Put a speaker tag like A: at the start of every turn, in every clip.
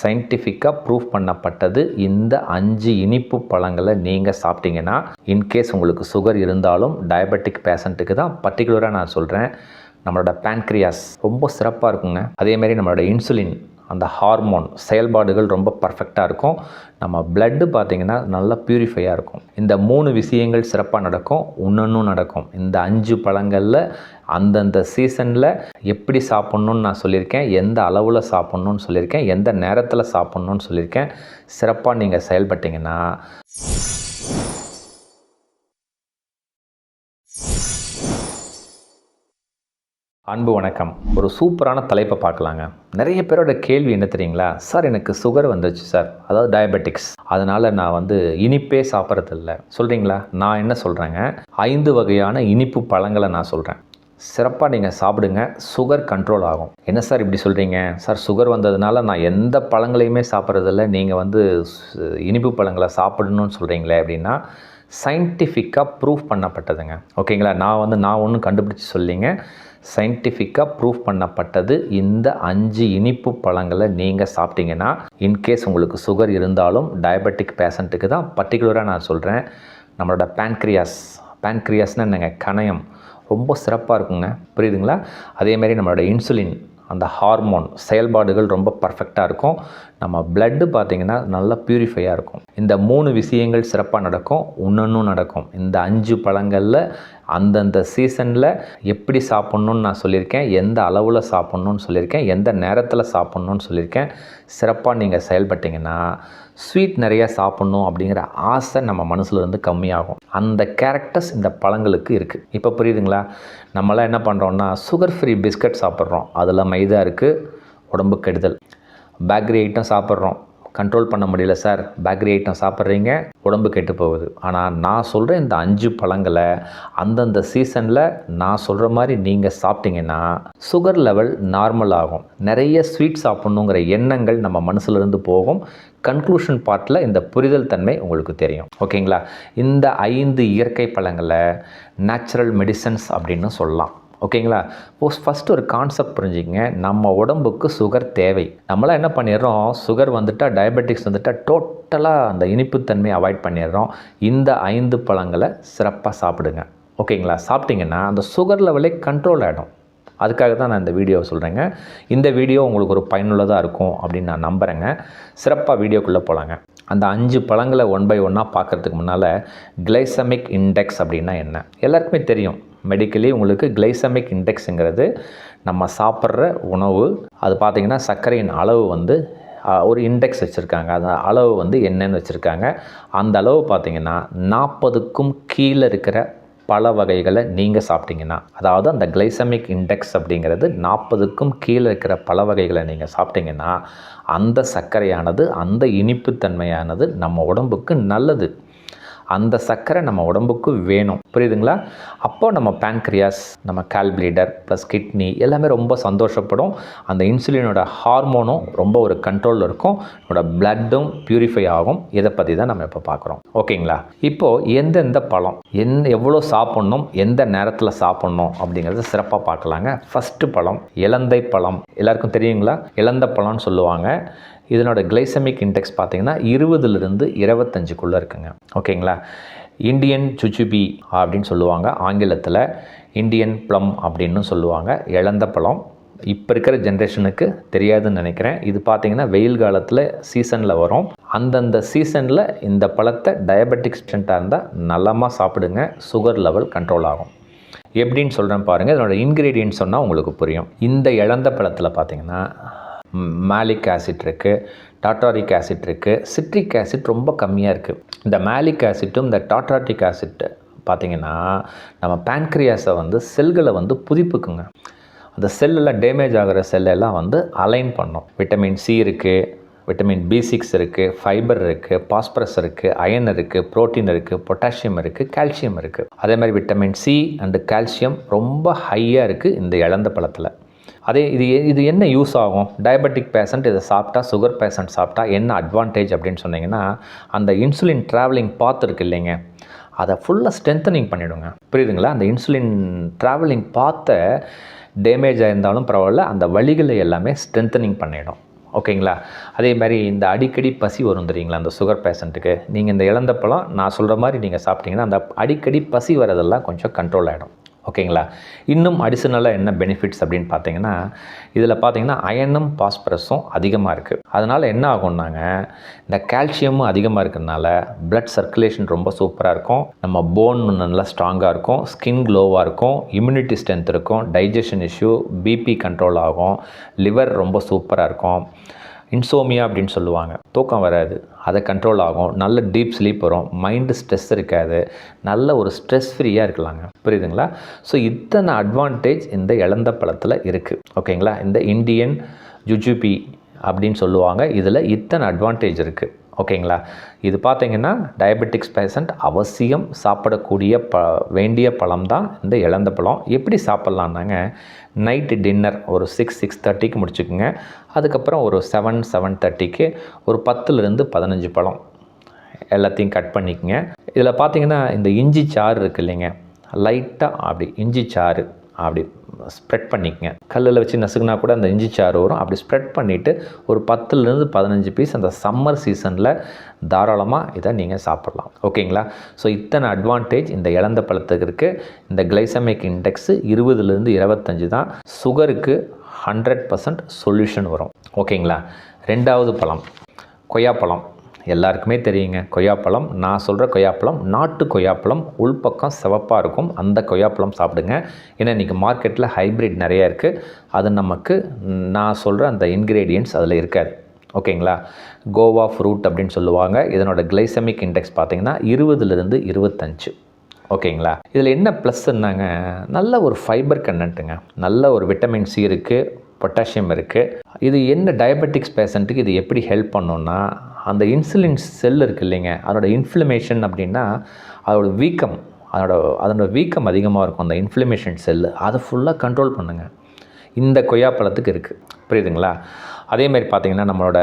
A: சயின்டிஃபிக்காக ப்ரூஃப் பண்ணப்பட்டது. இந்த அஞ்சு இனிப்பு பழங்களை நீங்கள் சாப்பிட்டீங்கன்னா இன்கேஸ் உங்களுக்கு சுகர் இருந்தாலும் டயபெட்டிக் பேஷண்ட்டுக்கு தான் பர்டிகுலராக நான் சொல்கிறேன் நம்மளோட பேன்க்ரியாஸ் ரொம்ப சிறப்பாக இருக்குங்க. அதேமாரி நம்மளோட இன்சுலின் அந்த ஹார்மோன் செயல்பாடுகள் ரொம்ப பர்ஃபெக்டாக இருக்கும். நம்ம பிளட்டு பார்த்திங்கன்னா நல்லா ப்யூரிஃபையாக இருக்கும். இந்த மூணு விஷயங்கள் சிறப்பாக நடக்கும் இன்னொன்றும் நடக்கும். இந்த அஞ்சு பழங்களில் அந்தந்த சீசனில் எப்படி சாப்பிட்ணுன்னு நான் சொல்லியிருக்கேன் எந்த அளவில் சாப்பிட்ணுன்னு சொல்லியிருக்கேன் எந்த நேரத்தில் சாப்பிட்ணுன்னு சொல்லியிருக்கேன். சிறப்பாக நீங்கள் செயல்பட்டீங்கன்னா அன்பு வணக்கம். ஒரு சூப்பரான தலைப்பை பார்க்கலாங்க. நிறைய பேரோட கேள்வி என்ன தெரியுங்களா? சார் எனக்கு சுகர் வந்துருச்சு சார். அதாவது டயபெட்டிக்ஸ் அதனால் நான் வந்து இனிப்பே சாப்பிட்றதில்ல. சொல்கிறீங்களா நான் என்ன சொல்கிறேங்க ஐந்து வகையான இனிப்பு பழங்களை நான் சொல்கிறேன் சிறப்பாக நீங்கள் சாப்பிடுங்க. சுகர் கண்ட்ரோல் ஆகும். என்ன சார் இப்படி சொல்கிறீங்க சார் சுகர் வந்ததுனால நான் எந்த பழங்களையுமே சாப்பிட்றதில்ல. நீங்கள் வந்து இனிப்பு பழங்களை சாப்பிடணும்னு சொல்கிறீங்களே அப்படின்னா சயின்டிஃபிக்காக ப்ரூஃப் பண்ணப்பட்டதுங்க. ஓகேங்களா? நான் வந்து நான் ஒன்றும் கண்டுபிடிச்சி சொல்லிங்க சயின்டிஃபிக்காக ப்ரூஃப் பண்ணப்பட்டது இந்த அஞ்சு இனிப்பு பழங்களை நீங்கள் சாப்பிட்டீங்கன்னா இன்கேஸ் உங்களுக்கு சுகர் இருந்தாலும் டயபெட்டிக் பேஷண்ட்டுக்கு தான் பர்டிகுலராக நான் சொல்கிறேன் நம்மளோட பேன்க்ரியாஸ் பேன்க்ரியாஸ்னால் என்னங்க? கணையம். ரொம்ப சிறப்பாக இருக்குங்க. புரியுதுங்களா? அதேமாரி நம்மளோட இன்சுலின் அந்த ஹார்மோன் செயல்பாடுகள் ரொம்ப பர்ஃபெக்டாக இருக்கும். நம்ம பிளட்டு பார்த்திங்கன்னா நல்லா ப்யூரிஃபையாக இருக்கும். இந்த மூணு விஷயங்கள் சிறப்பாக நடக்கும். இன்னொன்றும் நடக்கும். இந்த அஞ்சு பழங்களில் அந்தந்த சீசனில் எப்படி சாப்பிட்ணுன்னு நான் சொல்லியிருக்கேன். எந்த அளவில் சாப்பிட்ணுன்னு சொல்லியிருக்கேன். எந்த நேரத்தில் சாப்பிட்ணுன்னு சொல்லியிருக்கேன். சிறப்பாக நீங்கள் செயல்பட்டீங்கன்னா ஸ்வீட் நிறையா சாப்பிட்ணும் அப்படிங்கிற ஆசை நம்ம மனசில் இருந்து கம்மியாகும். அந்த கேரக்டர்ஸ் இந்த பழங்களுக்கு இருக்குது இப்போ புரியுதுங்களா? நம்மளாம் என்ன பண்ணுறோம்னா சுகர் ஃப்ரீ பிஸ்கட் சாப்பிட்றோம். அதில் மைதா இருக்குது உடம்பு கெடுதல். பேக்கரி ஐட்டம் சாப்பிட்றோம். கண்ட்ரோல் பண்ண முடியல சார் பேக்கரி ஐட்டம் சாப்பிட்றீங்க உடம்பு கெட்டு போகுது. ஆனால் நான் சொல்கிற இந்த அஞ்சு பழங்களை அந்தந்த சீசனில் நான் சொல்கிற மாதிரி நீங்கள் சாப்பிட்டீங்கன்னா சுகர் லெவல் நார்மல் ஆகும். நிறைய ஸ்வீட் சாப்பிட்ணுங்கிற எண்ணங்கள் நம்ம மனசுலேருந்து போகும். கன்க்ளூஷன் பார்ட்டில் இந்த புரிதல் தன்மை உங்களுக்கு தெரியும். ஓகேங்களா இந்த ஐந்து இயற்கை பழங்களை நேச்சுரல் மெடிசன்ஸ் அப்படின்னு சொல்லலாம். ஓகேங்களா? இப்போ ஃபஸ்ட்டு ஒரு கான்செப்ட் புரிஞ்சுங்க நம்ம உடம்புக்கு சுகர் தேவை. நம்மளாம் என்ன பண்ணிடுறோம்? சுகர் வந்துட்டால் டயபெட்டிக்ஸ் வந்துட்டால் டோட்டலாக அந்த இனிப்புத்தன்மையை அவாய்ட் பண்ணிடுறோம். இந்த ஐந்து பழங்களை சிறப்பாக சாப்பிடுங்க. ஓகேங்களா? சாப்பிட்டீங்கன்னா அந்த சுகர் லெவலே கண்ட்ரோல் ஆகிடும் அதுக்காக தான் நான் இந்த வீடியோவை சொல்கிறேங்க இந்த வீடியோ உங்களுக்கு ஒரு பயனுள்ளதாக இருக்கும் அப்படின்னு நான் நம்புகிறேங்க சிறப்பாக வீடியோக்குள்ளே போகலாங்க அந்த அஞ்சு பழங்களை ஒன் பை ஒன்னாக பார்க்கறதுக்கு முன்னால் கிளைசமிக் இண்டெக்ஸ் அப்படின்னா என்ன? எல்லாருக்குமே தெரியும். மெடிக்கலி உங்களுக்கு கிளைசமிக் இண்டெக்ஸுங்கிறது நம்ம சாப்பிட்ற உணவு. அது பார்த்திங்கன்னா சர்க்கரையின் அளவு வந்து ஒரு இண்டெக்ஸ் வச்சுருக்காங்க. அந்த அளவு வந்து என்னன்னு வச்சுருக்காங்க. அந்த அளவு பார்த்திங்கன்னா நாற்பதுக்கும் கீழே இருக்கிற பல வகைகளை நீங்கள் சாப்பிட்டீங்கன்னா அதாவது அந்த கிளைசமிக் இண்டெக்ஸ் அப்படிங்கிறது நாற்பதுக்கும் கீழே இருக்கிற பல வகைகளை நீங்கள் சாப்பிட்டீங்கன்னா அந்த சர்க்கரையானது அந்த இனிப்புத்தன்மையானது நம்ம உடம்புக்கு நல்லது. அந்த சர்க்கரை நம்ம உடம்புக்கு வேணும். புரியுதுங்களா? அப்போ நம்ம பேங்க்ரியாஸ் நம்ம கால்பிளீடர் ப்ளஸ் கிட்னி எல்லாமே ரொம்ப சந்தோஷப்படும். அந்த இன்சுலினோட ஹார்மோனும் ரொம்ப ஒரு கண்ட்ரோலில் இருக்கும். நம்மளோட பிளட்டும் பியூரிஃபை ஆகும். இதை பற்றி தான் நம்ம இப்போ பார்க்குறோம். ஓகேங்களா? இப்போது எந்தெந்த பழம் எந்த எவ்வளோ சாப்பிட்ணும் எந்த நேரத்தில் சாப்பிட்ணும் அப்படிங்கிறத சிறப்பாக பார்க்கலாங்க. ஃபஸ்ட்டு பழம் இலந்தை பழம். எல்லாருக்கும் தெரியுங்களா? இலந்த பழம்னு சொல்லுவாங்க. இதனோட கிளைசமிக் இண்டெக்ஸ் பார்த்திங்கன்னா இருபதுலேருந்து இருபத்தஞ்சுக்குள்ளே இருக்குங்க. ஓகேங்களா? இந்தியன் சுச்சுபி அப்படின்னு சொல்லுவாங்க. ஆங்கிலத்தில் இந்தியன் ப்ளம் அப்படின்னு சொல்லுவாங்க. இழந்த பழம். இப்போ இருக்கிற ஜென்ரேஷனுக்கு தெரியாதுன்னு நினைக்கிறேன். இது பார்த்தீங்கன்னா வெயில் காலத்தில் சீசனில் வரும். அந்தந்த சீசனில் இந்த பழத்தை டயபெட்டிக் ஸ்டென்ட்டாக இருந்தால் நலமாக சாப்பிடுங்க. சுகர் லெவல் கண்ட்ரோல் ஆகும். எப்படின்னு சொல்கிறேன் பாருங்கள் இதனோட இன்க்ரீடியன்ட் சொன்னால் உங்களுக்கு புரியும். இந்த இழந்த பழத்தில் பார்த்தீங்கன்னா மேலிக் ஆசிட் இருக்குது டாட்டாரிக் ஆசிட் இருக்குது சிட்ரிக் ஆசிட் ரொம்ப கம்மியாக இருக்குது இந்த மேலிக் ஆசிட்டும் இந்த டாட்டாட்டிக் ஆசிட் பார்த்தீங்கன்னா நம்ம பேன்க்ரியாஸை வந்து செல்களை வந்து புதுப்பிக்குங்க. அந்த செல்லெல்லாம் டேமேஜ் ஆகிற செல்லெல்லாம் வந்து அலைன் பண்ணும். விட்டமின் சி இருக்குது விட்டமின் பி சிக்ஸ் இருக்குது ஃபைபர் இருக்குது பாஸ்பரஸ் இருக்குது அயன் இருக்குது புரோட்டீன் இருக்குது பொட்டாசியம் இருக்குது கால்சியம் இருக்குது அதே மாதிரி விட்டமின் சி அண்டு கால்சியம் ரொம்ப ஹையாக இருக்குது இந்த இழந்த பழத்தில். அதே இது எ- இது என்ன யூஸ் ஆகும்? டயபெட்டிக் பேஷண்ட் இதை சாப்பிட்டா சுகர் பேஷண்ட் சாப்பிட்டா என்ன அட்வான்டேஜ் அப்படின்னு சொன்னீங்கன்னா அந்த இன்சுலின் ட்ராவலிங் பாத் இருக்கு இல்லைங்க. அதை ஃபுல்லாக ஸ்ட்ரென்தனிங் பண்ணிவிடுங்க புரியுதுங்களா? அந்த இன்சுலின் ட்ராவலிங் பாத்தை டேமேஜ் ஆயிருந்தாலும் பரவாயில்ல அந்த வழிகளை எல்லாமே ஸ்ட்ரென்தனிங் பண்ணிடும். ஓகேங்களா? அதே மாதிரி இந்த அடிக்கடி பசி வரும் தெரியுங்களா அந்த சுகர் பேஷண்ட்டுக்கு நீங்கள் இந்த இழந்த பழம் நான் சொல்கிற மாதிரி நீங்கள் சாப்பிட்டீங்கன்னா அந்த அடிக்கடி பசி வரதெல்லாம் கொஞ்சம் கண்ட்ரோல் ஆகிடும் ஓகேங்களா? இன்னும் அடிஷ்னலாக என்ன பெனிஃபிட்ஸ் அப்படின்னு பார்த்தீங்கன்னா இதில் பார்த்தீங்கன்னா அயனும் பாஸ்பரஸும் அதிகமாக இருக்குது அதனால் என்ன ஆகும்னாங்க இந்த கால்சியமும் அதிகமாக இருக்கிறதுனால ப்ளட் சர்க்குலேஷன் ரொம்ப சூப்பராக இருக்கும். நம்ம போன் நல்லா ஸ்ட்ராங்காக இருக்கும். ஸ்கின் க்ளோவாக இருக்கும். இம்யூனிட்டி ஸ்ட்ரென்த் இருக்கும். டைஜஷன் இஷ்யூ பிபி கண்ட்ரோல் ஆகும். லிவர் ரொம்ப சூப்பராக இருக்கும். இன்சோமியா அப்படின்னு சொல்லுவாங்க. தூக்கம் வராது அதை கண்ட்ரோல் ஆகும் நல்ல டீப் ஸ்லீப் வரும் மைண்டு ஸ்ட்ரெஸ் இருக்காது நல்ல ஒரு ஸ்ட்ரெஸ் ஃப்ரீயாக இருக்கலாங்க. புரியுதுங்களா? ஸோ இத்தனை அட்வான்டேஜ் இந்த இழந்த பழத்தில் இருக்குது ஓகேங்களா இந்த இந்தியன் ஜுஜுபி அப்படின்னு சொல்லுவாங்க. இதில் இத்தனை அட்வான்டேஜ் இருக்குது ஓகேங்களா? இது பார்த்தீங்கன்னா டயபெட்டிக்ஸ் பேஷண்ட் அவசியம் சாப்பிடக்கூடிய ப வேண்டிய பழம் தான் இந்த இழந்த பழம். எப்படி சாப்பிட்லான்னாங்க நைட்டு டின்னர் ஒரு சிக்ஸ் சிக்ஸ் தேர்ட்டிக்கு முடிச்சுக்குங்க. அதுக்கப்புறம் ஒரு செவன் செவன் தேர்ட்டிக்கு ஒரு பத்துலேருந்து பதினஞ்சு பழம் எல்லாத்தையும் கட் பண்ணிக்கங்க. இதில் பார்த்தீங்கன்னா இந்த இஞ்சி சாறு இருக்கு இல்லைங்க லைட்டாக அப்படி இஞ்சி சாறு அப்படி ஸ்ப்ரெட் பண்ணிக்கங்க. கல்லில் வச்சு நசுக்குனா கூட அந்த இஞ்சி சாறு வரும். அப்படி ஸ்ப்ரெட் பண்ணிவிட்டு ஒரு பத்துலேருந்து பதினஞ்சு பீஸ் அந்த சம்மர் சீசனில் தாராளமாக இதை நீங்கள் சாப்பிட்லாம். ஓகேங்களா? ஸோ இத்தனை அட்வான்டேஜ் இந்த இழந்த பழத்துக்கு இருக்குது இந்த கிளைசமிக் இண்டெக்ஸு இருபதுலேருந்து இருபத்தஞ்சு தான். சுகருக்கு ஹண்ட்ரட் பர்சன்ட் சொல்யூஷன் வரும். ஓகேங்களா? ரெண்டாவது பழம் கொய்யாப்பழம். எல்லாருக்குமே தெரியுங்க. கொய்யாப்பழம் நான் சொல்கிற கொய்யாப்பழம் நாட்டு கொய்யாப்பழம் உள்பக்கம் சிவப்பாக இருக்கும். அந்த கொய்யாப்பழம் சாப்பிடுங்க. ஏன்னா இன்றைக்கி மார்க்கெட்டில் ஹைப்ரிட் நிறைய இருக்குது அது நமக்கு நான் சொல்கிற அந்த இன்க்ரீடியன்ட்ஸ் அதில் இருக்காது. ஓகேங்களா? கோவா ஃப்ரூட் அப்படின்னு சொல்லுவாங்க. இதனோட கிளைசமிக் இண்டெக்ஸ் பார்த்தீங்கன்னா இருபதுலேருந்து இருபத்தஞ்சு. ஓகேங்களா? இதில் என்ன ப்ளஸ்ன்னாங்க நல்ல ஒரு ஃபைபர் கண்டென்ட்டுங்க நல்ல ஒரு விட்டமின் சி இருக்குது பொட்டாசியம் இருக்குது இது என்ன டயபெட்டிக்ஸ் பேஷண்ட்டுக்கு இது எப்படி ஹெல்ப் பண்ணுன்னா அந்த இன்சுலின் செல் இருக்கு இல்லைங்க அதோட இன்ஃப்ளமேஷன் அப்படின்னா அதோட வீக்கம் அதோட அதனோட வீக்கம் அதிகமாக இருக்கும் அந்த இன்ஃப்ளமேஷன் செல்லு அதை ஃபுல்லாக கண்ட்ரோல் பண்ணுங்கள் இந்த கொய்யாப்பழத்துக்கு இருக்குது புரியுதுங்களா? அதேமாதிரி பார்த்திங்கன்னா நம்மளோட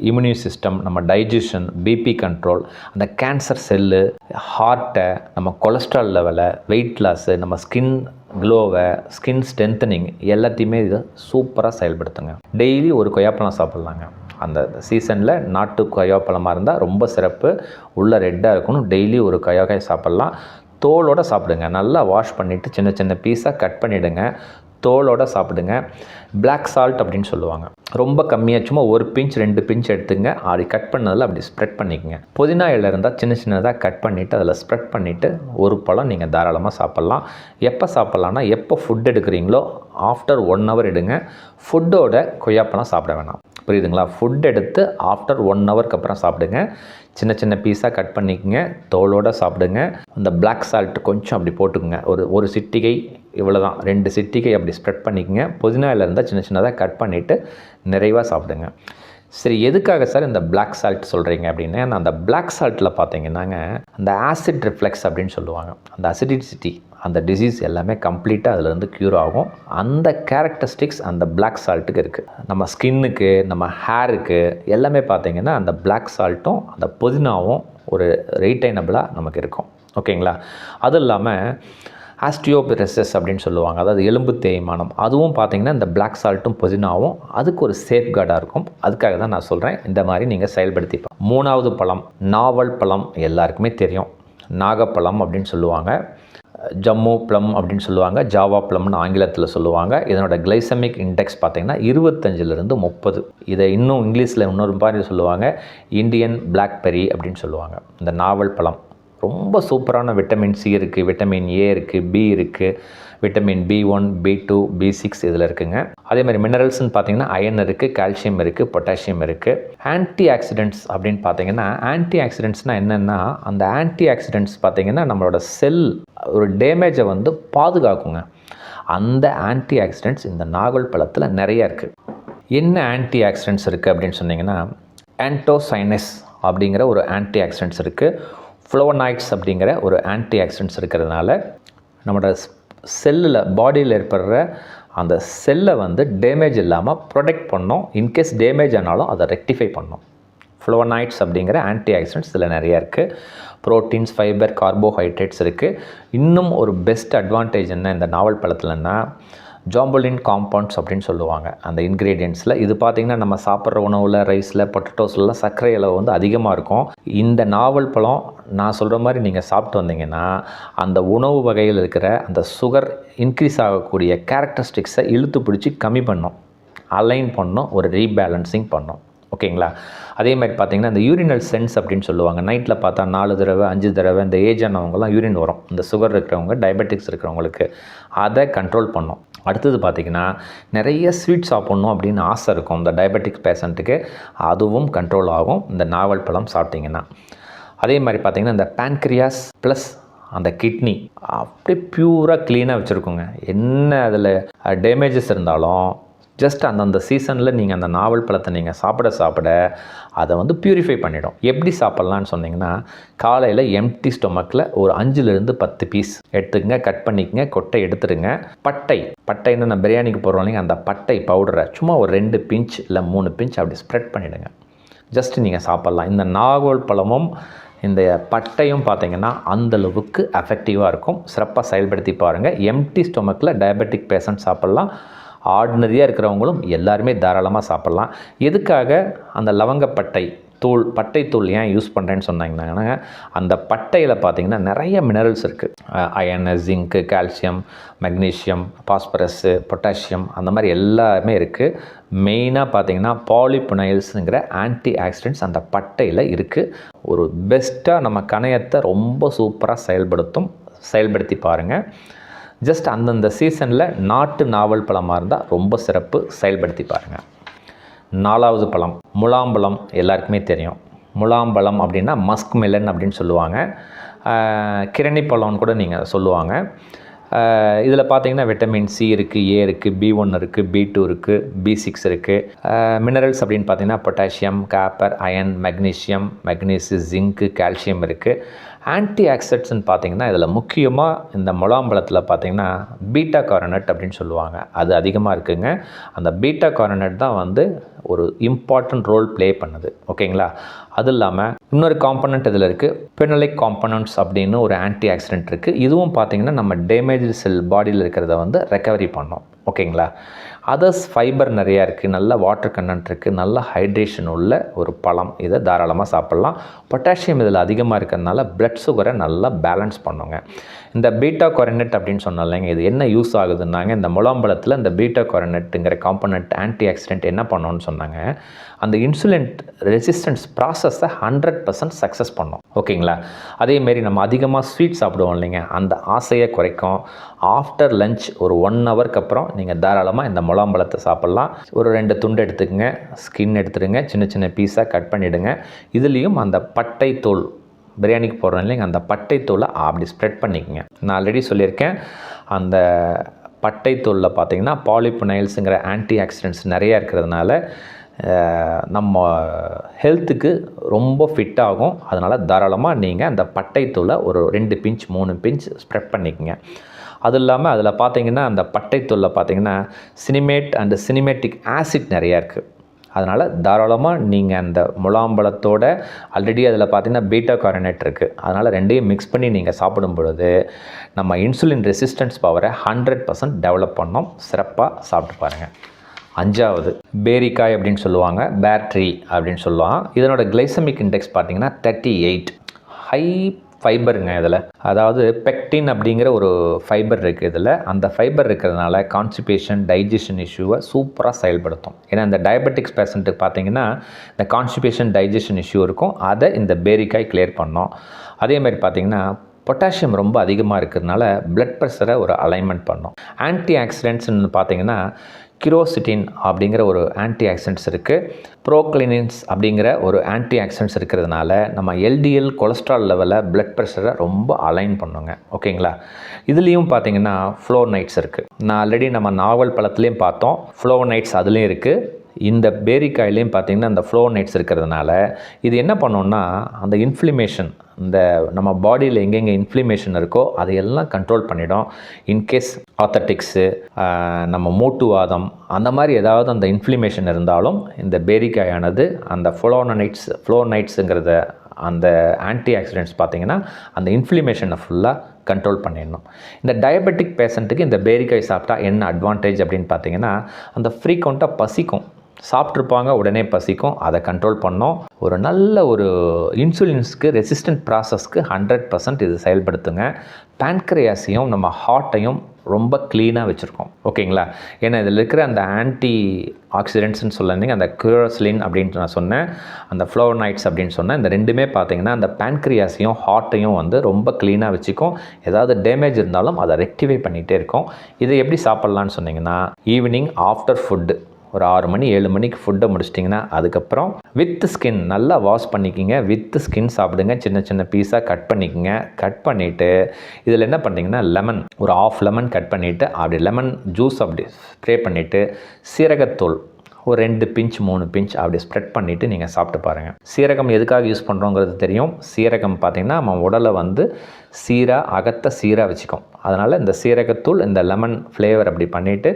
A: இம்யூனி சிஸ்டம் நம்ம டைஜஷன் பிபி கண்ட்ரோல் அந்த கேன்சர் செல்லு ஹார்ட்டை நம்ம கொலஸ்ட்ரால் லெவலை வெயிட் லாஸு நம்ம ஸ்கின் க்ளோவை ஸ்கின் ஸ்ட்ரென்த்தனிங் எல்லாத்தையுமே இதை சூப்பராக செயல்படுத்துங்க. டெய்லி ஒரு கொய்யாப்பழம் சாப்பிட்லாங்க. அந்த சீசனில் நாட்டு கொய்யாப்பழமாக இருந்தால் ரொம்ப சிறப்பு. உள்ள ரெட்டாக இருக்கணும். டெய்லி ஒரு கொய்யாக்காய் சாப்பிட்லாம். தோலோடு சாப்பிடுங்க. நல்லா வாஷ் பண்ணிவிட்டு சின்ன சின்ன பீஸாக கட் பண்ணிவிடுங்க தோலோடு சாப்பிடுங்க. பிளாக் சால்ட் அப்படின்னு சொல்லுவாங்க. ரொம்ப கம்மியாக சும்மா ஒரு பிஞ்ச் ரெண்டு பிஞ்ச் எடுத்துங்க. அப்படி கட் பண்ணதில் அப்படி ஸ்ப்ரெட் பண்ணிக்கோங்க. புதினா இலை இருந்தால் சின்ன சின்னதாக கட் பண்ணிவிட்டு அதில் ஸ்ப்ரெட் பண்ணிவிட்டு ஒரு பழம் நீங்கள் தாராளமாக சாப்பிட்லாம். எப்போ சாப்பிட்லான்னா எப்போ ஃபுட் எடுக்கிறீங்களோ ஆஃப்டர் ஒன் ஹவர் எடுங்க. ஃபுட்டோட கொய்யாப்பழம் சாப்பிட வேணாம். புரியுதுங்களா? ஃபுட் எடுத்து ஆஃப்டர் ஒன் ஹவருக்கு அப்புறம் சாப்பிடுங்க. சின்ன சின்ன பீஸாக கட் பண்ணிக்கோங்க. தோலோடு சாப்பிடுங்க. அந்த பிளாக் சால்ட் கொஞ்சம் அப்படி போட்டுக்கோங்க. ஒரு ஒரு சிட்டிகை இவ்வளோ தான் ரெண்டு சிட்டிகை அப்படி ஸ்ப்ரெட் பண்ணிக்கோங்க. புதினாவில் இருந்தால் சின்ன சின்னதாக கட் பண்ணிவிட்டு நிறைவாக சாப்பிடுங்க. சரி எதுக்காக சார் இந்த பிளாக் சால்ட் சொல்கிறீங்க அப்படின்னா? நான் அந்த பிளாக் சால்ட்டில் பார்த்தீங்கன்னாங்க அந்த ஆசிட் ரிஃப்ளெக்ஸ் அப்படின்னு சொல்லுவாங்க. அந்த அசிடிசிட்டி அந்த டிசீஸ் எல்லாமே கம்ப்ளீட்டாக அதுலேருந்து க்யூர் ஆகும். அந்த கேரக்டரிஸ்டிக்ஸ் அந்த பிளாக் சால்ட்டுக்கு இருக்குது நம்ம ஸ்கின்னுக்கு நம்ம ஹேருக்கு எல்லாமே பார்த்திங்கன்னா அந்த பிளாக் சால்ட்டும் அந்த புதினாவும் ஒரு ரீட்டைனபிளாக நமக்கு இருக்கும். ஓகேங்களா அதுவும் இல்லாமல் ஆஸ்டியோபிரசஸ் அப்படின்னு சொல்லுவாங்க. அதாவது எலும்பு தேய்மானம். அதுவும் பார்த்திங்கன்னா இந்த பிளாக் சால்ட்டும் புதினாவும் அதுக்கு ஒரு சேஃப்கார்டாக இருக்கும். அதுக்காக தான் நான் சொல்கிறேன் இந்த மாதிரி நீங்கள் செயல்படுத்திப்போம் மூணாவது பழம் நாவல் பழம் எல்லாருக்குமே தெரியும். நாகப்பழம் அப்படின்னு சொல்லுவாங்க. ஜம்மு ப்ளம் அப்படின்னு சொல்லுவாங்க ஜாவா ப்ளம்னு ஆங்கிலத்தில் சொல்லுவாங்க. இதனோட கிளைசமிக் இண்டெக்ஸ் பார்த்தீங்கன்னா இருபத்தஞ்சிலிருந்து முப்பது. இதை இன்னும் இங்கிலீஷில் இன்னொரு மாதிரி சொல்லுவாங்க இந்தியன் பிளாக்பெரி அப்படின்னு சொல்லுவாங்க. இந்த நாவல் பழம். ரொம்ப சூப்பரான விட்டமின் சி இருக்குது விட்டமின் ஏ இருக்குது பி இருக்குது vitamin B one B two B six இதில் இருக்குங்க. அதே மாதிரி மினரல்ஸ்னு பார்த்தீங்கன்னா அயன் இருக்குது கால்சியம் இருக்குது பொட்டாசியம் இருக்குது ஆன்டி ஆக்சிடென்ட்ஸ் அப்படின்னு பார்த்தீங்கன்னா ஆன்டி ஆக்சிடென்ட்ஸ்னால் என்னென்னா அந்த ஆன்டி ஆக்சிடென்ட்ஸ் பார்த்தீங்கன்னா நம்மளோட செல் ஒரு டேமேஜை வந்து பாதுகாக்குங்க. அந்த ஆன்டி ஆக்சிடென்ட்ஸ் இந்த நாகல் பழத்தில் நிறைய இருக்குது என்ன ஆன்டி ஆக்சிடென்ட்ஸ் இருக்குது அப்படின்னு சொன்னிங்கன்னா ஆன்டோசைனஸ் அப்படிங்கிற ஒரு ஆன்டி ஆக்சிடென்ட்ஸ் இருக்குது ஃப்ளோனாய்ட்ஸ் அப்படிங்கிற ஒரு ஆன்டி ஆக்சிடென்ட்ஸ் இருக்கிறதுனால நம்மளோட செல்லில் பாடியில் ஏற்படுற அந்த செல்லை வந்து டேமேஜ் இல்லாமல் ப்ரொடெக்ட் பண்ணோம். இன்கேஸ் டேமேஜ் ஆனாலும் அதை ரெக்டிஃபை பண்ணோம். ஃப்ளோனாய்ட்ஸ் அப்படிங்கிற ஆன்டி ஆக்சிடென்ட்ஸ் இதில் நிறையா இருக்குது ப்ரோட்டீன்ஸ் ஃபைபர் கார்போஹைட்ரேட்ஸ் இருக்குது இன்னும் ஒரு பெஸ்ட் அட்வான்டேஜ் என்ன இந்த நாவல் பழத்துலன்னா ஜாம்பலின் காம்பவுண்ட்ஸ் அப்படின்னு சொல்லுவாங்க. அந்த இன்க்ரீடியன்ஸில் இது பார்த்திங்கன்னா நம்ம சாப்பிட்ற உணவில் ரைஸில் பொட்டட்டோஸ்லாம் சர்க்கரை அளவு வந்து அதிகமாக இருக்கும். இந்த நாவல் பழம் நான் சொல்கிற மாதிரி நீங்கள் சாப்பிட்டு வந்தீங்கன்னா அந்த உணவு வகையில் இருக்கிற அந்த சுகர் இன்க்ரீஸ் ஆகக்கூடிய கேரக்டரிஸ்டிக்ஸை இழுத்து பிடிச்சி கம்மி பண்ணும். அலைன் பண்ணோம் ஒரு ரீபேலன்சிங் பண்ணும். ஓகேங்களா அதே மாதிரி பார்த்தீங்கன்னா இந்த யூரினல் சென்ஸ் அப்படின்னு சொல்லுவாங்க. நைட்டில் பார்த்தா நாலு தடவை அஞ்சு தடவை இந்த ஏஜ் ஆனவங்கலாம் யூரின் வரும். இந்த சுகர் இருக்கிறவங்க டயபெட்டிக்ஸ் இருக்கிறவங்களுக்கு. அதை கண்ட்ரோல் பண்ணோம். அடுத்தது பார்த்திங்கன்னா நிறைய ஸ்வீட் சாப்பிட்ணும் அப்படின்னு ஆசை இருக்கும். இந்த டயபெட்டிக் பேஷண்ட்டுக்கு அதுவும் கண்ட்ரோல் ஆகும். இந்த நாவல் பழம் சாப்பிட்டிங்கன்னா. அதே மாதிரி பார்த்திங்கன்னா இந்த பேன்க்ரியாஸ் ப்ளஸ் அந்த கிட்னி அப்படியே பியூராக க்ளீனாக வச்சுருக்கோங்க. என்ன அதில் டேமேஜஸ் இருந்தாலும் ஜஸ்ட் அந்தந்த சீசனில் நீங்கள் அந்த நாவல் பழத்தை நீங்கள் சாப்பிட சாப்பிட அதை வந்து ப்யூரிஃபை பண்ணிடும். எப்படி சாப்பிட்லான்னு சொன்னீங்கன்னா காலையில் எம்டி ஸ்டொமக்கில் ஒரு அஞ்சுலேருந்து பத்து பீஸ் எடுத்துக்கங்க கட் பண்ணிக்கங்க கொட்டை எடுத்துருங்க பட்டை பட்டைன்னு நான் பிரியாணிக்கு போடுறோம் இல்லைங்க அந்த பட்டை பவுடரை சும்மா ஒரு ரெண்டு பிஞ்ச் இல்லை மூணு பிஞ்ச் அப்படி ஸ்ப்ரெட் பண்ணிவிடுங்க ஜஸ்ட் நீங்கள் சாப்பிட்லாம். இந்த நாவல் பழமும் இந்த பட்டையும் பார்த்திங்கன்னா அந்தளவுக்கு எஃபெக்டிவாக இருக்கும். சிறப்பாக செயல்படுத்தி பாருங்கள் எம்டி ஸ்டொமக்கில் டயபெட்டிக் பேஷண்ட் சாப்பிட்லாம். ஆர்டினரியாக இருக்கிறவங்களும் எல்லாருமே தாராளமாக சாப்பிட்லாம். எதுக்காக அந்த லவங்கப்பட்டை தூள் பட்டை தூள் ஏன் யூஸ் பண்ணுறேன்னு சொன்னாங்கன்னா அந்த பட்டையில் பார்த்தீங்கன்னா நிறைய மினரல்ஸ் இருக்குது iron zinc calcium magnesium phosphorus potassium அந்த மாதிரி எல்லாமே இருக்குது மெயினாக பார்த்தீங்கன்னா பாலிப்புனைல்ஸுங்கிற ஆன்டி ஆக்சிடென்ட்ஸ் அந்த பட்டையில் இருக்குது ஒரு பெஸ்ட்டாக நம்ம கணையத்தை ரொம்ப சூப்பராக செயல்படுத்தும் செயல்படுத்தி பாருங்கள் ஜஸ்ட் அந்தந்த சீசனில் நாட்டு நாவல் பழமாக இருந்தால் ரொம்ப சிறப்பு செயல்படுத்தி பாருங்கள் நாலாவது பழம் முலாம்பழம் எல்லாருக்குமே தெரியும். முலாம்பழம் அப்படின்னா மஸ்க் மெலன் அப்படின்னு சொல்லுவாங்க. கிரணி பழம்னு கூட நீங்கள் சொல்லுவாங்க. இதில் பார்த்தீங்கன்னா விட்டமின் சி இருக்குது ஏ இருக்குது பி ஒன் இருக்குது பி டூ இருக்குது பி சிக்ஸ் இருக்குது மினரல்ஸ் அப்படின்னு பார்த்தீங்கன்னா potassium copper iron magnesium magnesium zinc calcium இருக்குது ஆன்டி ஆக்சிடென்ட்ஸ்னு பார்த்தீங்கன்னா இதில் முக்கியமாக இந்த முலாம்பழத்தில் பார்த்தீங்கன்னா பீட்டா காரனட் அப்படின்னு சொல்லுவாங்க. அது அதிகமாக இருக்குங்க. அந்த பீட்டா காரனட் தான் வந்து ஒரு இம்பார்ட்டன்ட் ரோல் ப்ளே பண்ணுது. ஓகேங்களா? அது இல்லாமல் இன்னொரு காம்பனண்ட் இதில் இருக்குது பெனலிக் காம்பனண்ட்ஸ் அப்படின்னு ஒரு ஆன்டி ஆக்சிடென்ட் இருக்குது இதுவும் பார்த்தீங்கன்னா நம்ம டேமேஜ் செல் பாடியில் இருக்கிறத வந்து ரெக்கவரி பண்ணோம். ஓகேங்களா? அதர்ஸ் ஃபைபர் நிறையா இருக்குது நல்ல வாட்டர் கண்டென்ட் இருக்குது நல்ல ஹைட்ரேஷன் உள்ள ஒரு பழம். இதை தாராளமாக சாப்பிட்லாம். பொட்டாசியம் இதில் அதிகமாக இருக்கிறதுனால பிளட் சுகரை நல்லா பேலன்ஸ் பண்ணுங்க. இந்த பீட்டா கொரனட் அப்படின்னு சொன்னாலைங்க இது என்ன யூஸ் ஆகுதுன்னாங்க இந்த முலாம்பழத்தில் இந்த பீட்டா கொரனட்டுங்கிற காம்பனண்ட் ஆன்டி ஆக்சிடென்ட் என்ன பண்ணோன்னு சொன்னாங்க. அந்த இன்சுலின் ரெசிஸ்டன்ஸ் ப்ராசஸை ஹண்ட்ரட் பர்சன்ட் சக்ஸஸ் பண்ணோம். ஓகேங்களா? அதேமாரி நம்ம அதிகமாக ஸ்வீட் சாப்பிடுவோம் இல்லைங்க. அந்த ஆசையை குறைக்கும். ஆஃப்டர் லஞ்ச் ஒரு ஒன் ஹவருக்கு அப்புறம் நீங்கள் தாராளமாக இந்த முலாம்பழத்தை சாப்பிட்லாம். ஒரு ரெண்டு துண்டு எடுத்துக்கங்க. ஸ்கின் எடுத்துடுங்க. சின்ன சின்ன பீஸாக கட் பண்ணிவிடுங்க இதுலேயும் அந்த பட்டை தோல் பிரியாணிக்கு போடுறோம் இல்லைங்க. அந்த பட்டை தோலை அப்படி ஸ்ப்ரெட் பண்ணிக்கங்க. நான் ஆல்ரெடி சொல்லியிருக்கேன். அந்த பட்டை தோலில் பார்த்தீங்கன்னா பாலிபுனைல்ஸுங்கிற ஆன்டி ஆக்சிடென்ட்ஸ் நிறையா இருக்கிறதுனால நம்ம ஹெல்த்துக்கு ரொம்ப ஃபிட் ஆகும். அதனால் தாராளமாக நீங்கள் அந்த பட்டைத்தூளை ஒரு ரெண்டு பிஞ்ச் மூணு பிஞ்ச் ஸ்ப்ரெட் பண்ணிக்கோங்க. அது இல்லாமல் அதில் பார்த்தீங்கன்னா அந்த பட்டைத்தூளில் பார்த்தீங்கன்னா சினிமேட் அண்ட் சினிமேட்டிக் ஆசிட் நிறையா இருக்குது அதனால் தாராளமாக நீங்கள் அந்த முலாம்பழத்தோட ஆல்ரெடி அதில் பார்த்தீங்கன்னா பீட்டா காரனேட் இருக்குது அதனால் ரெண்டையும் மிக்ஸ் பண்ணி நீங்கள் சாப்பிடும் பொழுது நம்ம இன்சுலின் ரெசிஸ்டன்ஸ் பவரை ஹண்ட்ரட் பர்சன்ட் டெவலப் பண்ணோம். சிறப்பாக சாப்பிட்டு பாருங்கள் அஞ்சாவது பேரிக்காய் அப்படின்னு சொல்லுவாங்க பேட்ரி அப்படின்னு சொல்லுவாங்க. இதனோட கிளைசமிக் இண்டெக்ஸ் பார்த்தீங்கன்னா தேர்ட்டி எயிட் ஹை ஃபைபருங்க இதில். அதாவது பெக்டின் அப்படிங்கிற ஒரு ஃபைபர் இருக்குது இதில். அந்த ஃபைபர் இருக்கிறதுனால கான்ஸ்டிபேஷன் டைஜஷன் இஷ்யூவை சூப்பராக செயல்படுத்தும். ஏன்னா இந்த டயபெட்டிக்ஸ் பேஷண்ட்டுக்கு பார்த்தீங்கன்னா இந்த கான்ஸ்டிபேஷன் டைஜஷன் இஷ்யூ இருக்கும். அதை இந்த பேரிக்காய் கிளியர் பண்ணோம். அதே மாதிரி பார்த்தீங்கன்னா பொட்டாசியம் ரொம்ப அதிகமாக இருக்கிறதுனால பிளட் ப்ரெஷரை ஒரு அலைன்மெண்ட் பண்ணும். ஆன்டி ஆக்சிடென்ட்ஸ்னு பார்த்தீங்கன்னா கிரோசிட்டின் அப்படிங்கிற ஒரு ஆன்டி ஆக்சிடென்ட்ஸ் இருக்குது ப்ரோக்ளினின்ஸ் அப்படிங்கிற ஒரு ஆன்டி ஆக்சிடென்ட்ஸ் இருக்கிறதுனால நம்ம எல்டிஎல் கொலஸ்ட்ரால் லெவலில் பிளட் ப்ரெஷரை ரொம்ப அலைன் பண்ணுங்க. ஓகேங்களா? இதுலேயும் பார்த்தீங்கன்னா ஃப்ளோனைட்ஸ் இருக்குது நான் ஆல்ரெடி நம்ம நாவல் பழத்துலேயும் பார்த்தோம். ஃப்ளோனைட்ஸ் அதுலேயும் இருக்குது இந்த பேரிக்காயிலையும் பார்த்தீங்கன்னா அந்த ஃப்ளோனைட்ஸ் இருக்கிறதுனால இது என்ன பண்ணோன்னா அந்த இன்ஃப்ளிமேஷன் இந்த நம்ம பாடியில் எங்கெங்கே இன்ஃப்ளிமேஷன் இருக்கோ அதையெல்லாம் கண்ட்ரோல் பண்ணிடும். இன்கேஸ் ஆத்தட்டிக்ஸு நம்ம மூட்டுவாதம் அந்த மாதிரி ஏதாவது அந்த இன்ஃப்ளிமேஷன் இருந்தாலும் இந்த பேரிக்காயானது அந்த ஃப்ளோனனைட்ஸ் ஃப்ளோனைட்ஸுங்கிறத அந்த ஆன்டி ஆக்சிடென்ட்ஸ் பார்த்தீங்கன்னா அந்த இன்ஃப்ளமேஷனை ஃபுல்லாக கண்ட்ரோல் பண்ணிடணும். இந்த டயபெட்டிக் பேஷண்ட்டுக்கு இந்த பேரிக்காய் சாப்பிட்டா என்ன அட்வான்டேஜ் அப்படின்னு பார்த்தீங்கன்னா அந்த ஃப்ரீக்வெண்ட்டாக பசிக்கும். சாப்பிட்ருப்பாங்க உடனே பசிக்கும். அதை கண்ட்ரோல் பண்ணோம். ஒரு நல்ல ஒரு இன்சுலின்ஸ்க்கு ரெசிஸ்டன்ட் ப்ராசஸ்க்கு ஹண்ட்ரட் பர்சன்ட் இது செயல்படுத்துங்க. பேன்க்ரியாஸையும் நம்ம ஹார்ட்டையும் ரொம்ப க்ளீனாக வச்சுருக்கோம். ஓகேங்களா? ஏன்னா இதில் இருக்கிற அந்த ஆன்டி ஆக்சிடென்ட்ஸ்னு சொல்லிருந்தீங்க அந்த குரோஸ்லின் அப்படின்ட்டு நான் சொன்னேன் அந்த ஃப்ளோனைட்ஸ் அப்படின்னு சொன்னேன் இந்த ரெண்டுமே பார்த்தீங்கன்னா அந்த பேன்க்ரியாஸையும் ஹார்ட்டையும் வந்து ரொம்ப க்ளீனாக வச்சுக்கும். ஏதாவது டேமேஜ் இருந்தாலும் அதை ரெக்டிஃபை பண்ணிகிட்டே இருக்கும். இதை எப்படி சாப்பிட்லான்னு சொன்னிங்கன்னா ஈவினிங் ஆஃப்டர் ஃபுட்டு ஒரு ஆறு மணி ஏழு மணிக்கு ஃபுட்டை முடிச்சிட்டிங்கன்னா அதுக்கப்புறம் வித் ஸ்கின் நல்லா வாஷ் பண்ணிக்கிங்க. வித் ஸ்கின் சாப்பிடுங்க. சின்ன சின்ன பீஸாக கட் பண்ணிக்கோங்க. கட் பண்ணிவிட்டு இதில் என்ன பண்ணுறீங்கன்னா லெமன் ஒரு ஆஃப் லெமன் கட் பண்ணிவிட்டு அப்படி லெமன் ஜூஸ் அப்படி ஸ்ப்ரே பண்ணிவிட்டு சீரகத்தூள் ஒரு ரெண்டு பிஞ்ச் மூணு பிஞ்ச் அப்படி ஸ்ப்ரெட் பண்ணிவிட்டு நீங்கள் சாப்பிட்டு பாருங்கள் சீரகம் எதுக்காக யூஸ் பண்ணுறோங்கிறது தெரியும். சீரகம் பார்த்திங்கன்னா நம்ம உடலை வந்து சீராக அகத்த சீராக வச்சுக்கும். அதனால் இந்த சீரகத்தூள் இந்த லெமன் ஃப்ளேவர் அப்படி பண்ணிவிட்டு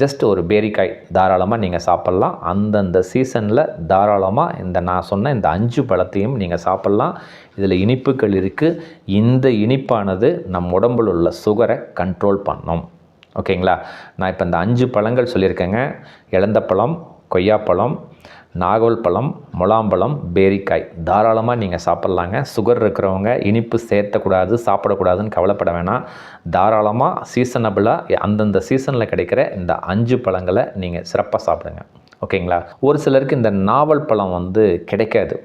A: ஜஸ்ட் ஒரு பேரிக்காய் தாராளமாக நீங்கள் சாப்பிட்லாம். அந்தந்த சீசனில் தாராளமாக இந்த நான் சொன்ன இந்த அஞ்சு பழத்தையும் நீங்கள் சாப்பிட்லாம். இதில் இனிப்புகள் இருக்குது இந்த இனிப்பானது நம் உடம்பில் உள்ள சுகரை கண்ட்ரோல் பண்ணும். ஓகேங்களா நான் இப்போ இந்த அஞ்சு பழங்கள் சொல்லியிருக்கேங்க. இளந்தப்பழம் கொய்யாப்பழம் நாகோல் பழம் முலாம்பழம் பேரிக்காய். தாராளமாக நீங்கள் சாப்பிட்லாங்க. சுகர் இருக்கிறவங்க இனிப்பு சேர்த்தக்கூடாது சாப்பிடக்கூடாதுன்னு கவலைப்பட வேணாம் தாராளமாக சீசனபிளாக அந்தந்த சீசனில் கிடைக்கிற இந்த அஞ்சு பழங்களை நீங்கள் சிறப்பாக சாப்பிடுங்க. ஓகேங்களா? ஒரு சிலருக்கு இந்த நாவல் பழம் வந்து கிடைக்காது.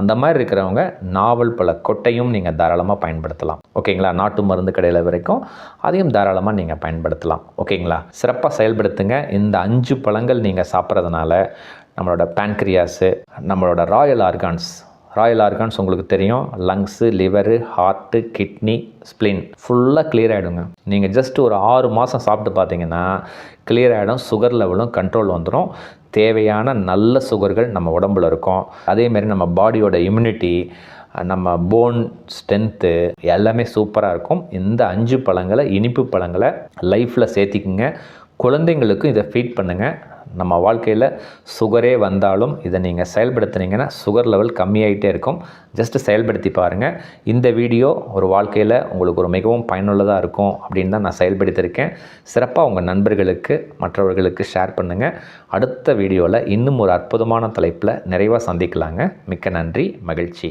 A: அந்த மாதிரி இருக்கிறவங்க நாவல் பழ கொட்டையும் நீங்கள் தாராளமாக பயன்படுத்தலாம். ஓகேங்களா? நாட்டு மருந்து கடையில் வரைக்கும் அதையும் தாராளமாக நீங்கள் பயன்படுத்தலாம். ஓகேங்களா? சிறப்பாக செயல்படுத்துங்க. இந்த அஞ்சு பழங்கள் நீங்கள் சாப்பிட்றதுனால நம்மளோட பேன்க்ரியாஸு நம்மளோட ராயல் ஆர்கான்ஸ் ராயல் ஆர்கான்ஸ் உங்களுக்கு தெரியும். Lungs liver heart kidney spleen ஃபுல்லாக கிளியர் ஆகிடுங்க நீங்கள் ஜஸ்ட் ஒரு ஆறு மாதம் சாப்பிட்டு பார்த்தீங்கன்னா கிளியர் ஆகிடும் சுகர் லெவலும் கண்ட்ரோல் வந்துடும் தேவையான நல்ல சுகர்கள் நம்ம உடம்புல இருக்கும். அதேமாரி நம்ம பாடியோட இம்யூனிட்டி நம்ம போன் ஸ்ட்ரென்த்து எல்லாமே சூப்பராக இருக்கும். இந்த அஞ்சு பழங்களை இனிப்பு பழங்களை லைஃப்பில் சேர்த்திக்குங்க. குழந்தைங்களுக்கும் இதை ஃபீட் பண்ணுங்கள் நம்ம வாழ்க்கையில் சுகரே வந்தாலும் இதை நீங்கள் செயல்படுத்துனீங்கன்னா சுகர் லெவல் கம்மியாகிட்டே இருக்கும். ஜஸ்ட்டு செயல்படுத்தி பாருங்கள் இந்த வீடியோ ஒரு வாழ்க்கையில் உங்களுக்கு ஒரு மிகவும் பயனுள்ளதாக இருக்கும் அப்படின்னு தான் நான் செயல்படுத்தியிருக்கேன். சிறப்பாக உங்கள் நண்பர்களுக்கு மற்றவர்களுக்கு ஷேர் பண்ணுங்கள் அடுத்த வீடியோவில் இன்னும் ஒரு அற்புதமான தலைப்பில் நிறைவாக சந்திக்கலாங்க. மிக்க நன்றி மகிழ்ச்சி.